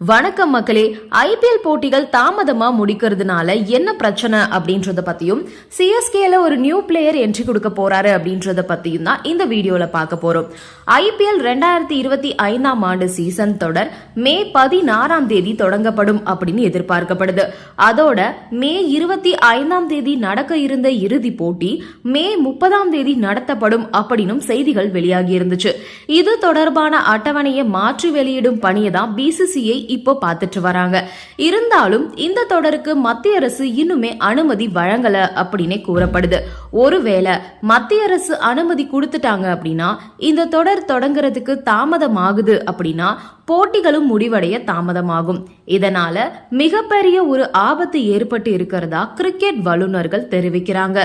வணக்கம் மக்களே ஐபிஎல் போட்டிகள் தாமதமா முடிக்கிறதுனால என்ன பிரச்சனை அப்படின்றத பத்தியும் சிஎஸ்கேல ஒரு நியூ பிளேயர் என்ட்ரி கொடுக்க போறாரு அப்படின்றத பத்தியும் தான் இந்த வீடியோல பார்க்க போறோம். ஐபிஎல் ரெண்டாயிரத்தி இருபத்தி ஐந்தாம் ஆண்டு சீசன் தொடர் மே பதினாறாம் தேதி தொடங்கப்படும் அப்படின்னு எதிர்பார்க்கப்படுது. அதோட மே இருபத்தி ஐந்தாம் தேதி நடக்க இருந்த இறுதி போட்டி மே முப்பதாம் தேதி நடத்தப்படும் அப்படின்னும் செய்திகள் வெளியாகி இருந்துச்சு. இது தொடர்பான அட்டவணையை மாற்றி வெளியிடும் பணியை தான் பிசிசிஐ இப்போ பார்த்துட்டு வராங்க. இருந்தாலும் இந்த தொடருக்கு மத்திய அரசு இன்னுமே அனுமதி வழங்கல அப்படின்னே கூறப்படுது. ஒருவேளை மத்திய அரசு அனுமதி கொடுத்துட்டாங்க அப்படின்னா இந்த தொடர் தொடங்குறதுக்கு தாமதமாகுது அப்படின்னா போட்டிகளும் முடிவடைய தாமதமாகும். இதனால மிகப்பெரிய ஒரு ஆபத்து ஏற்பட்டு இருக்கிறதா கிரிக்கெட் வல்லுநர்கள் தெரிவிக்கிறாங்க.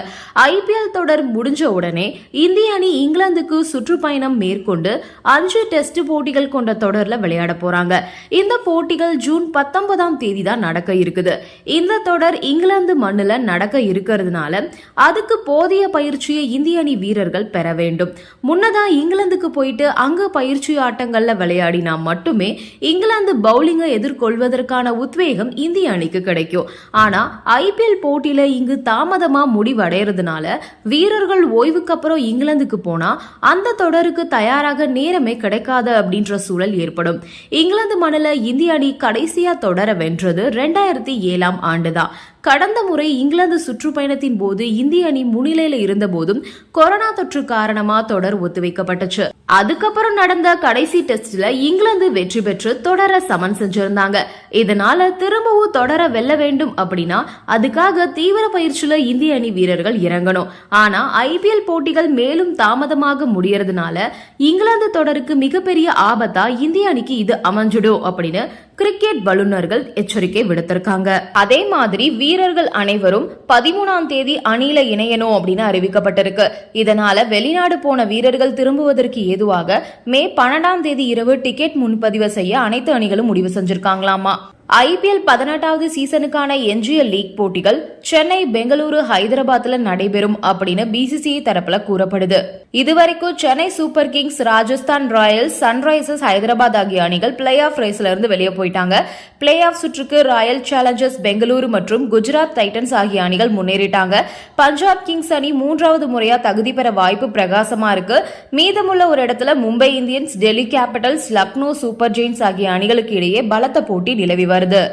ஐபிஎல் தொடர் முடிஞ்ச உடனே இந்திய அணி இங்கிலாந்துக்கு சுற்றுப்பயணம் மேற்கொண்டு அஞ்சு டெஸ்ட் போட்டிகள் கொண்ட தொடர்ல விளையாட போறாங்க. இந்த போட்டிகள் ஜூன் பத்தொன்பதாம் தேதி தான் நடக்க இருக்குது. இந்த தொடர் இங்கிலாந்து மண்ணில் நடக்க இருக்கிறதுனால அதுக்கு போதிய பயிற்சியை இந்திய அணி வீரர்கள் பெற வேண்டும். முன்னதாக இங்கிலாந்துக்கு போயிட்டு அங்கு பயிற்சி ஆட்டங்களில் விளையாடினா மட்டுமே இங்கிலாந்து பவுலிங்கை எதிர்கொள்வதற்கான உத்வேகம் இந்திய அணிக்கு கிடைக்கும். ஆனா ஐபிஎல் போட்டியில் இங்கு தாமதமா முடிவடைறதுனால வீரர்கள் ஓய்வுக்கு அப்புறம் இங்கிலாந்துக்கு போனால் அந்த தொடருக்கு தயாராக நேரமே கிடைக்காது அப்படின்ற சூழல் ஏற்படும். இங்கிலாந்து மண்ணில் இந்திய அணி கடைசியா தொடர வென்றது ரெண்டாயிரத்தி ஏழாம் ஆண்டுதான். கடந்த முறை இங்கிலாந்து சுற்றுப்பயணத்தின் போது இந்திய அணி முன்னிலையில இருந்த போதும் கொரோனா தொற்று காரணமா தொடர் ஒத்திவைக்கப்பட்டுச்சு. அதுக்கப்புறம் நடந்த கடைசி டெஸ்ட்ல இங்கிலாந்து வெற்றி பெற்று தொடர சமன் செஞ்சிருந்தாங்க. இதனால திரும்பவும் தொடர வெல்ல வேண்டும் அப்படின்னா அதுக்காக தீவிர பயிற்சியில இந்திய அணி வீரர்கள் இறங்கணும். ஆனா ஐபிஎல் போட்டிகள் மேலும் தாமதமாக முடியறதுனால இங்கிலாந்து தொடருக்கு மிகப்பெரிய ஆபத்தா இந்திய அணிக்கு இது அமைஞ்சிடும் அப்படின்னு கிரிக்கெட் வல்லுநர்கள் எச்சரிக்கை விடுத்திருக்காங்க. அதே மாதிரி வீரர்கள் அனைவரும் பதிமூணாம் தேதி அணியில இணையணும் அப்படின்னு அறிவிக்கப்பட்டிருக்கு. இதனால வெளிநாடு போன வீரர்கள் திரும்புவதற்கு ஏதுவாக மே பன்னெண்டாம் தேதி இரவு டிக்கெட் முன்பதிவு செய்ய அனைத்து அணிகளும் முடிவு செஞ்சிருக்காங்களாமா? ஐபிஎல் பதினெட்டாவது சீசனுக்கான எஞ்சிய லீக் போட்டிகள் சென்னை பெங்களூரு ஹைதராபாத்ல நடைபெறும் அப்படின்னு பிசிசிஐ தரப்புல கூறப்படுது. இதுவரைக்கும் Chennai Super Kings Rajasthan Royals Sunrisers Hyderabad ஆகிய அணிகள் பிளே ஆஃப் ரேஸ்ல இருந்து வெளியே போயிட்டாங்க. பிளே ஆஃப் சுற்றுக்கு ராயல் சேலஞ்சர்ஸ் பெங்களூரு மற்றும் குஜராத் டைட்டன்ஸ் ஆகிய அணிகள் முன்னேறிட்டாங்க. பஞ்சாப் கிங்ஸ் அணி மூன்றாவது முறையா தகுதி பெற வாய்ப்பு பிரகாசமா இருக்கு. மீதமுள்ள ஒரு இடத்துல Mumbai Indians Delhi Capitals Lucknow Super Giants ஆகிய அணிகளுக்கு இடையே பலத்த போட்டி நிலவி வருது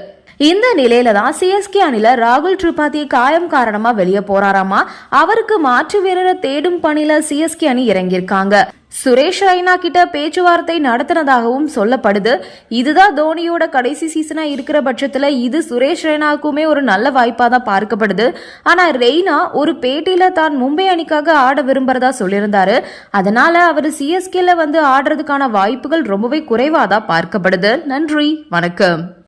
இந்த நிலையில தான் சிஎஸ்கே அணில ராகுல் திரிபாதி காயம் காரணமா வெளியே போறாராமா? அவருக்கு மாற்று வீரரை தேடும் பணியில சிஎஸ்கே அணி இறங்கியிருக்காங்க. சுரேஷ் ரெய்னா கிட்ட பேச்சுவார்த்தை நடத்தினதாகவும் சொல்லப்படுது. இதுதான் தோனியோட கடைசி சீசனா இருக்கிற பட்சத்துல இது சுரேஷ் ரெய்னாக்குமே ஒரு நல்ல வாய்ப்பா தான் பார்க்கப்படுது. ஆனா ரெய்னா ஒரு பேட்டியில தான் மும்பை அணிக்காக ஆட விரும்புறதா சொல்லியிருந்தாரு. அதனால அவர் சிஎஸ்கேல வந்து ஆடுறதுக்கான வாய்ப்புகள் ரொம்பவே குறைவாதான் பார்க்கப்படுது. நன்றி வணக்கம்.